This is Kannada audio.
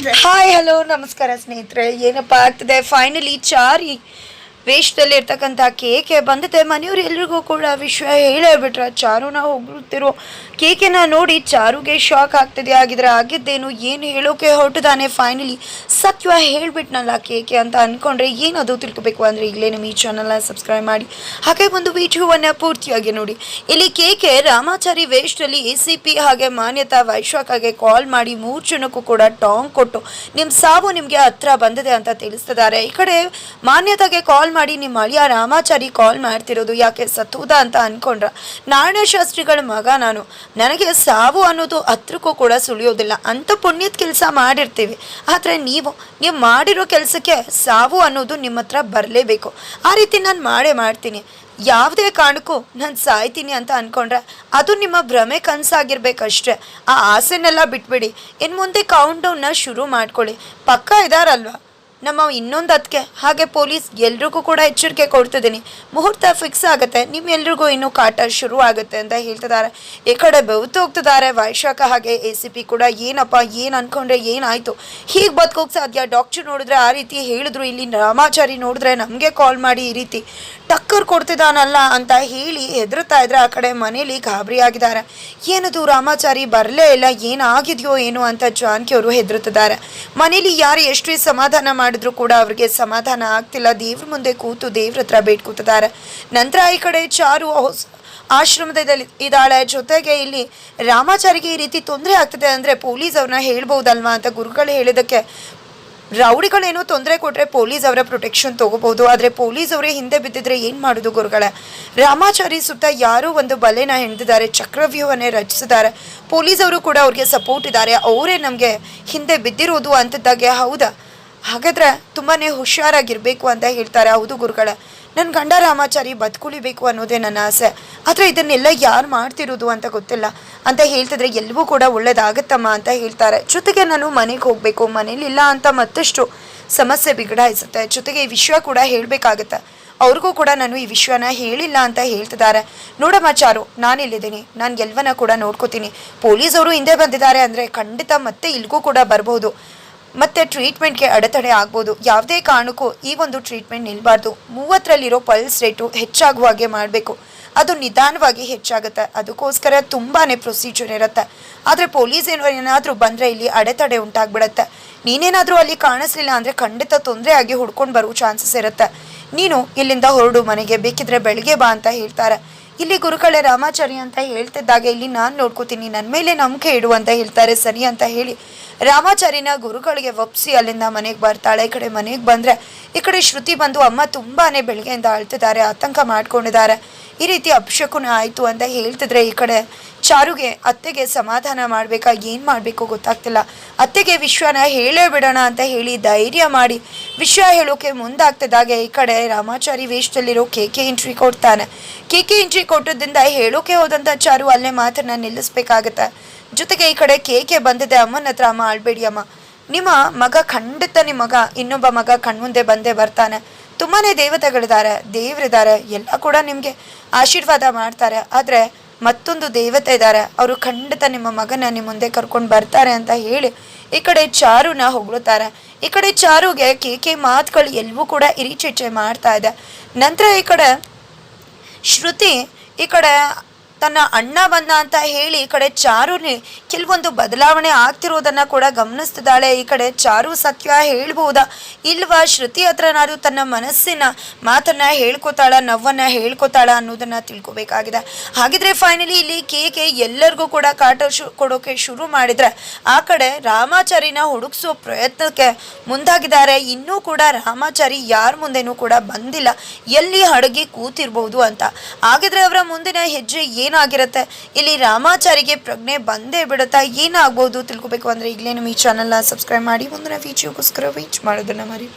ಹಾಯ್ ಹಲೋ ನಮಸ್ಕಾರ ಸ್ನೇಹಿತರೆ. ಏನಪ್ಪ ಆಗ್ತದೆ? ಫೈನಲಿ ಚಾರಿ. ವೇಷದಲ್ಲಿ ಇರ್ತಕ್ಕಂಥ ಕೇಕೆ ಬಂದಿದೆ. ಮನೆಯವ್ರು ಎಲ್ರಿಗೂ ಕೂಡ ವಿಷಯ ಹೇಳೇ ಬಿಟ್ರ ಚಾರುನ ಹೋಗುತ್ತಿರೋ ಕೇಕೆನ ನೋಡಿ ಚಾರುಗೆ ಶಾಕ್ ಆಗ್ತಿದೆ. ಆಗಿದ್ರೆ ಆಗಿದ್ದೇನು ಏನು ಹೇಳೋಕೆ ಹೊರಟಿದಾನೆ ಫೈನಲಿ ಸತ್ಯ ಹೇಳ್ಬಿಟ್ನಲ್ಲ ಕೇಕೆ ಅಂತ ಅನ್ಕೊಂಡ್ರೆ ಏನದು ತಿಳ್ಕೊಬೇಕು ಅಂದರೆ ಈಗಲೇ ನಿಮ್ಮ ಈ ಚಾನಲ್ನ ಸಬ್ಸ್ಕ್ರೈಬ್ ಮಾಡಿ. ಹಾಗೆ ಒಂದು ವಿಡಿಯೋವನ್ನ ಪೂರ್ತಿಯಾಗಿ ನೋಡಿ. ಇಲ್ಲಿ ಕೇಕೆ ರಾಮಾಚಾರಿ ವೇಷದಲ್ಲಿ ಎ ಸಿ ಪಿ ಹಾಗೆ ಮಾನ್ಯತಾ ವೈಶಾಖಗೆ ಕಾಲ್ ಮಾಡಿ ಮೂರು ಜನಕ್ಕೂ ಕೂಡ ಟಾಂಗ್ ಕೊಟ್ಟು ನಿಮ್ಮ ಸಾವು ನಿಮಗೆ ಹತ್ರ ಬಂದಿದೆ ಅಂತ ತಿಳಿಸ್ತಿದ್ದಾರೆ. ಈ ಕಡೆ ಮಾನ್ಯತಾಗೆ ಕಾಲ್ ಮಾಡಿ ನಿಮ್ಮ ಅಳಿಯ ರಾಮಾಚಾರಿ ಕಾಲ್ ಮಾಡ್ತಿರೋದು ಯಾಕೆ ಸತ್ತುದ ಅಂತ ಅನ್ಕೊಂಡ್ರ. ನಾರಾಯಣ ಶಾಸ್ತ್ರಿಗಳ ಮಗ ನಾನು. ನನಗೆ ಸಾವು ಅನ್ನೋದು ಹತ್ರಕ್ಕೂ ಕೂಡ ಸುಳಿಯೋದಿಲ್ಲ. ಅಂತ ಪುಣ್ಯದ ಕೆಲಸ ಮಾಡಿರ್ತೀವಿ. ಆದರೆ ನೀವು ನೀವು ಮಾಡಿರೋ ಕೆಲಸಕ್ಕೆ ಸಾವು ಅನ್ನೋದು ನಿಮ್ಮ ಹತ್ರ ಬರಲೇಬೇಕು. ಆ ರೀತಿ ನಾನು ಮಾಡೇ ಮಾಡ್ತೀನಿ. ಯಾವುದೇ ಕಾರಣಕ್ಕೂ ನಾನು ಸಾಯ್ತೀನಿ ಅಂತ ಅನ್ಕೊಂಡ್ರೆ ಅದು ನಿಮ್ಮ ಭ್ರಮೆ ಕನಸಾಗಿರ್ಬೇಕಷ್ಟೇ. ಆ ಆಸೆನೆಲ್ಲ ಬಿಟ್ಬಿಡಿ. ಇನ್ ಮುಂದೆ ಕೌಂಟ್ ಡೌನ್ನ ಶುರು ಮಾಡ್ಕೊಳ್ಳಿ. ಪಕ್ಕ ಇದಾರಲ್ವಾ? ನಮ್ಮ ಇನ್ನೊಂದು ಅದಕ್ಕೆ ಹಾಗೆ ಪೊಲೀಸ್ ಎಲ್ರಿಗೂ ಕೂಡ ಎಚ್ಚರಿಕೆ ಕೊಡ್ತಿದ್ದೀನಿ. ಮುಹೂರ್ತ ಫಿಕ್ಸ್ ಆಗುತ್ತೆ. ನಿಮ್ಮೆಲ್ರಿಗೂ ಇನ್ನೂ ಕಾಟ ಶುರು ಆಗುತ್ತೆ ಅಂತ ಹೇಳ್ತಿದ್ದಾರೆ. ಈ ಕಡೆ ಬೆವತ್ತು ಹೋಗ್ತಿದ್ದಾರೆ. ವೈಶಾಖ ಹಾಗೆ ಎ ಸಿ ಪಿ ಕೂಡ ಏನಪ್ಪ, ಏನು ಅನ್ಕೊಂಡ್ರೆ ಏನಾಯಿತು ಹೀಗೆ ಬದುಕೋಕೆ ಸಾಧ್ಯ? ಡಾಕ್ಟರ್ ನೋಡಿದ್ರೆ ಆ ರೀತಿ ಹೇಳಿದ್ರು. ಇಲ್ಲಿ ರಾಮಾಚಾರಿ ನೋಡಿದ್ರೆ ನಮಗೆ ಕಾಲ್ ಮಾಡಿ ಈ ರೀತಿ. ಟಕ್ಕರ್ ಕೊಡ್ತಿದ್ದಾನಲ್ಲ ಅಂತ ಹೇಳಿ ಹೆದರ್ತಾ ಇದ್ರೆ ಆ ಕಡೆ ಮನೇಲಿ ಗಾಬರಿ ಆಗಿದ್ದಾರೆ. ಏನದು ರಾಮಾಚಾರಿ ಬರಲೇ ಇಲ್ಲ. ಏನಾಗಿದೆಯೋ ಏನು ಅಂತ ಜಾನಕಿ ಅವರು ಹೆದರುತ್ತಿದ್ದಾರೆ. ಮನೇಲಿ ಯಾರು ಎಷ್ಟೇ ಸಮಾಧಾನ ಮಾಡಿದ್ರು ಕೂಡ ಅವ್ರಿಗೆ ಸಮಾಧಾನ ಆಗ್ತಿಲ್ಲ. ದೇವ್ರ ಮುಂದೆ ಕೂತು ದೇವ್ರ ಹತ್ರ ಬೇಡ್ಕೂತಿದ್ದಾರೆ ನಂತರ ಈ ಕಡೆ ಚಾರು ಆಶ್ರಮದಲ್ಲಿ ಇದ್ದಾಳೆ. ಜೊತೆಗೆ ಇಲ್ಲಿ ರಾಮಾಚಾರಿಗೆ ಈ ರೀತಿ ತೊಂದರೆ ಆಗ್ತದೆ ಅಂದರೆ ಪೊಲೀಸ್ ಅವ್ರನ್ನ ಹೇಳ್ಬೋದಲ್ವಾ ಅಂತ ಗುರುಗಳು ಹೇಳಿದಕ್ಕೆ ರೌಡಿಗಳೇನೋ ತೊಂದರೆ ಕೊಟ್ಟರೆ ಪೊಲೀಸ್ ಅವರ ಪ್ರೊಟೆಕ್ಷನ್ ತಗೋಬಹುದು. ಆದರೆ ಪೊಲೀಸ್ ಅವರೇ ಹಿಂದೆ ಬಿದ್ದಿದ್ರೆ ಏನು ಮಾಡೋದು ಗುರುಗಳೇ? ರಾಮಾಚಾರಿ ಸುತ್ತ ಯಾರೋ ಒಂದು ಬಲೆನ ಹೆಣೆದಿದ್ದಾರೆ ಚಕ್ರವ್ಯೂಹನೇ ರಚಿಸಿದ್ದಾರೆ. ಪೊಲೀಸ್ ಅವರು ಕೂಡ ಅವ್ರಿಗೆ ಸಪೋರ್ಟ್ ಇದ್ದಾರೆ. ಅವರೇ ನಮಗೆ ಹಿಂದೆ ಬಿದ್ದಿರೋದು ಅಂತಿದ್ದಾಗೆ. ಹೌದಾ? ಹಾಗಾದ್ರೆ ತುಂಬಾ ಹುಷಾರಾಗಿರಬೇಕು ಅಂತ ಹೇಳ್ತಾರೆ ಹೌದು ಗುರುಗಳ. ನನ್ನ ಗಂಡ ರಾಮಾಚಾರಿ ಬದುಕುಳಿಬೇಕು ಅನ್ನೋದೇ ನನ್ನ ಆಸೆ. ಆದರೆ ಇದನ್ನೆಲ್ಲ ಯಾರು ಮಾಡ್ತಿರೋದು ಅಂತ ಗೊತ್ತಿಲ್ಲ. ಅಂತ ಹೇಳ್ತಿದ್ರೆ ಎಲ್ಲವೂ ಕೂಡ ಒಳ್ಳೇದಾಗತ್ತಮ್ಮ ಅಂತ ಹೇಳ್ತಾರೆ. ಜೊತೆಗೆ ನಾನು ಮನೆಗೆ ಹೋಗಬೇಕು ಮನೇಲಿಲ್ಲ ಅಂತ ಮತ್ತಷ್ಟು ಸಮಸ್ಯೆ ಬಿಗಡಾಯಿಸುತ್ತೆ. ಜೊತೆಗೆ ಈ ವಿಷಯ ಕೂಡ ಹೇಳಬೇಕಾಗತ್ತೆ. ಅವ್ರಿಗೂ ಕೂಡ ನಾನು ಈ ವಿಷಯನ ಹೇಳಿಲ್ಲ ಅಂತ ಹೇಳ್ತಿದ್ದಾರೆ. ನೋಡಮ್ಮ ಚಾರು, ನಾನಿಲ್ಲಿದ್ದೀನಿ. ನಾನು ಎಲ್ಲವನ್ನ ಕೂಡ ನೋಡ್ಕೋತೀನಿ. ಪೊಲೀಸವರು ಹಿಂದೆ ಬಂದಿದ್ದಾರೆ ಅಂದರೆ ಖಂಡಿತ ಮತ್ತೆ ಇಲ್ಲಿಗೂ ಕೂಡ ಬರ್ಬೋದು. ಮತ್ತೆ ಟ್ರೀಟ್ಮೆಂಟ್ಗೆ ಅಡೆತಡೆ ಆಗ್ಬೋದು. ಯಾವುದೇ ಕಾರಣಕ್ಕೂ ಈ ಒಂದು ಟ್ರೀಟ್ಮೆಂಟ್ ನಿಲ್ಬಾರ್ದು. ಮೂವತ್ತರಲ್ಲಿರೋ ಪಲ್ಸ್ ರೇಟು ಹೆಚ್ಚಾಗುವ ಹಾಗೆ ಮಾಡಬೇಕು. ಅದು ನಿಧಾನವಾಗಿ ಹೆಚ್ಚಾಗುತ್ತೆ. ಅದಕ್ಕೋಸ್ಕರ ತುಂಬಾ ಪ್ರೊಸೀಜರ್ ಇರುತ್ತೆ. ಆದರೆ ಪೊಲೀಸ್ ಏನೋ ಏನಾದರೂ ಬಂದರೆ ಇಲ್ಲಿ ಅಡೆತಡೆ ಉಂಟಾಗ್ಬಿಡತ್ತೆ. ನೀನೇನಾದರೂ ಅಲ್ಲಿ ಕಾಣಿಸ್ಲಿಲ್ಲ ಅಂದರೆ ಖಂಡಿತ ತೊಂದರೆ ಆಗಿ ಹುಡ್ಕೊಂಡು ಬರೋ ಚಾನ್ಸಸ್ ಇರುತ್ತೆ. ನೀನು ಇಲ್ಲಿಂದ ಹೊರಡು ಮನೆಗೆ. ಬೇಕಿದ್ರೆ ಬೆಳಗ್ಗೆ ಬಾ ಅಂತ ಹೇಳ್ತಾರೆ. ಇಲ್ಲಿ ಗುರುಗಳೇ ರಾಮಾಚಾರಿ ಅಂತ ಹೇಳ್ತಿದ್ದಾಗ, ಇಲ್ಲಿ ನಾನು ನೋಡ್ಕೋತೀನಿ ನನ್ನ ಮೇಲೆ ನಂಬಿಕೆ ಇಡು ಅಂತ ಹೇಳ್ತಾರೆ, ಸರಿ ಅಂತ ಹೇಳಿ ರಾಮಾಚಾರಿನ ಗುರುಗಳಿಗೆ ಒಪ್ಸಿ ಅಲ್ಲಿಂದ ಮನೆಗೆ ಬರ್ತಾಳೆ. ಈ ಕಡೆ ಮನೆಗೆ ಬಂದರೆ ಈ ಕಡೆ ಶ್ರುತಿ ಬಂದು ಅಮ್ಮ ತುಂಬಾನೇ ಬೆಳಗ್ಗೆಯಿಂದ ಅಳ್ತಿದ್ದಾರೆ, ಆತಂಕ ಮಾಡ್ಕೊಂಡಿದ್ದಾರೆ. ಈ ರೀತಿ ಅಪಶಕುನ ಆಯಿತು ಅಂತ ಹೇಳ್ತಿದ್ರೆ ಈ ಕಡೆ ಚಾರುಗೆ ಅತ್ತೆಗೆ ಸಮಾಧಾನ ಮಾಡಬೇಕಾ, ಏನು ಮಾಡಬೇಕು ಗೊತ್ತಾಗ್ತಿಲ್ಲ. ಅತ್ತೆಗೆ ವಿಶ್ವನ ಹೇಳೇ ಬಿಡೋಣ ಅಂತ ಹೇಳಿ ಧೈರ್ಯ ಮಾಡಿ ವಿಷಯ ಹೇಳೋಕೆ ಮುಂದಾಗ್ತಿದ್ದಾಗೆ ಈ ಕಡೆ ರಾಮಾಚಾರಿ ವೇಷದಲ್ಲಿರೋ ಕೆ ಕೆ ಎಂಟ್ರಿ ಕೊಡ್ತಾನೆ. ಕೆ ಕೆ ಎಂಟ್ರಿ ಕೊಟ್ಟದ್ರಿಂದ ಹೇಳೋಕೆ ಹೋದಂಥ ಚಾರು ಅಲ್ಲೇ ಮಾತನ್ನ ನಿಲ್ಲಿಸ್ಬೇಕಾಗತ್ತೆ. ಜೊತೆಗೆ ಈ ಕಡೆ ಕೆ ಕೆ ಬಂದಿದೆ ಅಮ್ಮನ ಹತ್ರ ಅಮ್ಮ ಆಳ್ಬೇಡಿ ಅಮ್ಮ. ನಿಮ್ಮ ಮಗ ಖಂಡಿತ ನಿಮ್ಮ ಮಗ, ಇನ್ನೊಬ್ಬ ಮಗ ಕಣ್ಮುಂದೆ ಬಂದೇ ಬರ್ತಾನೆ. ತುಂಬಾ ದೇವತೆಗಳಿದ್ದಾರೆ, ದೇವರಿದ್ದಾರೆ, ಎಲ್ಲ ಕೂಡ ನಿಮಗೆ ಆಶೀರ್ವಾದ ಮಾಡ್ತಾರೆ. ಆದರೆ ಮತ್ತೊಂದು ದೇವತೆ ಇದ್ದಾರೆ. ಅವರು ಖಂಡಿತ ನಿಮ್ಮ ಮಗನ ನಿಮ್ಮ ಮುಂದೆ ಕರ್ಕೊಂಡು ಬರ್ತಾರೆ ಅಂತ ಹೇಳಿ ಈ ಕಡೆ ಚಾರುನ ಹೊಗಳುತ್ತಾರೆ. ಈ ಕಡೆ ಚಾರುಗೆ ಕೇಕೆ ಮಾತುಗಳು ಎಲ್ಲವೂ ಕೂಡ ಇರಿಚಿಚೆ ಮಾಡ್ತಾ ಇದೆ. ನಂತರ ಈ ಕಡೆ ಶ್ರುತಿ ಈ ಕಡೆ ತನ್ನ ಅಣ್ಣ ಬಂದ ಅಂತ ಹೇಳಿ ಈ ಕಡೆ ಚಾರುನೇ, ಕೆಲವೊಂದು ಬದಲಾವಣೆ ಆಗ್ತಿರೋದನ್ನ ಕೂಡ ಗಮನಿಸ್ತಿದ್ದಾಳೆ. ಈ ಕಡೆ ಚಾರು ಸತ್ಯ ಹೇಳ್ಬಹುದಾ ಇಲ್ವಾ ಶ್ರುತಿ ಹತ್ರನಾದ್ರೂ ತನ್ನ ಮನಸ್ಸಿನ ಮಾತನ್ನ ಹೇಳ್ಕೊತಾಳ ನವ್ವನ್ನ ಹೇಳ್ಕೊತಾಳ ಅನ್ನೋದನ್ನ ತಿಳ್ಕೊಬೇಕಾಗಿದೆ. ಹಾಗಿದ್ರೆ ಫೈನಲಿ ಇಲ್ಲಿ ಕೇಕೆ ಎಲ್ಲರಿಗೂ ಕೂಡ ಕಾಟ ಶು, ಕೊಡೋಕೆ ಶುರು ಮಾಡಿದ್ರೆ ಆ ಕಡೆ ರಾಮಾಚಾರಿನ ಹುಡುಕ್ಸೋ ಪ್ರಯತ್ನಕ್ಕೆ ಮುಂದಾಗಿದ್ದಾರೆ. ಇನ್ನೂ ಕೂಡ ರಾಮಾಚಾರಿ ಯಾರ ಮುಂದೆನೂ ಕೂಡ ಬಂದಿಲ್ಲ. ಎಲ್ಲಿ ಹಡಗಿ ಕೂತಿರ್ಬೋದು ಅಂತ. ಹಾಗಿದ್ರೆ ಅವರ ಮುಂದಿನ ಹೆಜ್ಜೆ ಏನಾಗಿರುತ್ತೆ? ಇಲ್ಲಿ ರಾಮಾಚಾರಿಗೆ ಪ್ರಜ್ಞೆ ಬಂದೇ ಬಿಡುತ್ತಾ ಏನಾಗ್ಬೋದು ತಿಳ್ಕೊಬೇಕು ಅಂದರೆ ಈಗಲೇ ನಮ್ಮ ಈ ಚಾನಲ್ನ ಸಬ್ಸ್ಕ್ರೈಬ್ ಮಾಡಿ. ಮುಂದಿನ ಫೀಚರ್ಗೋಸ್ಕರ ವೀಚ್ ಮಾಡೋದನ್ನು ಮರಿ